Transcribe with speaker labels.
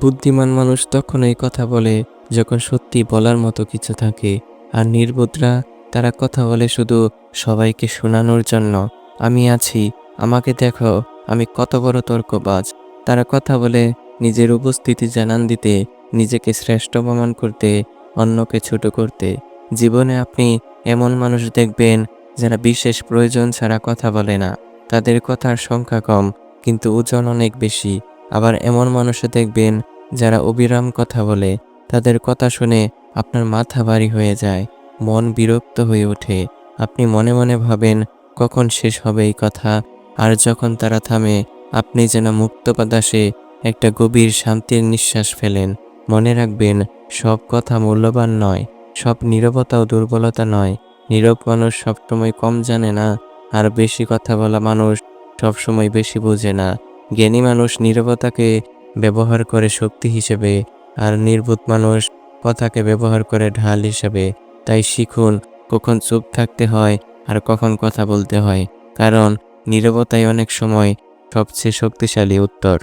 Speaker 1: বুদ্ধিমান মানুষ তখন এই কথা বলে যখন সত্যি বলার মতো কিছু থাকে। আর নির্বোধরা, তারা কথা বলে শুধু, সবাইকে শোনানোর জন্য। আমি আছি। আমাকে দেখো। আমি কত বড় তর্কবাজ। তারা কথা বলে, নিজের উপস্থিতি জানান দিতে, নিজেকে শ্রেষ্ঠ প্রমাণ করতে, অন্যকে ছোট করতে। জীবনে আপনি এমন মানুষ দেখবেন, যারা বিশেষ প্রয়োজন ছাড়া কথা বলে না। তাদের কথার সংখ্যা কম, কিন্তু ওজন অনেক বেশি। আবার এমন মানুষও দেখবেন যারা অবিরাম কথা বলে, তাদের কথা শুনে আপনার মাথা ভারী হয়ে যায়, মন বিরক্ত হয়ে ওঠে। আপনি মনে মনে ভাবেন, কখন শেষ হবে এই কথা? আর যখন তারা থামে, আপনি যেন মুক্ত বাতাসে একটা গভীর শান্তির নিঃশ্বাস ফেলেন। মনে রাখবেন, সব কথা মূল্যবান নয়, সব নীরবতাও দুর্বলতা নয়। নীরব মানুষ সবসময় কম জানে না, আর বেশি কথা বলা মানুষ সবসময় বেশি বোঝে না। জ্ঞানী মানুষ নিরবতাকে ব্যবহার করে শক্তি হিসেবে আর নির্বোধ মানুষ কথাকে ব্যবহার করে ঢাল হিসেবে। তাই শিখুন, কখন চুপ থাকতে হয় আর কখন কথা বলতে হয়, কারণ নিরবতাই অনেক সময় সবচেয়ে শক্তিশালী উত্তর।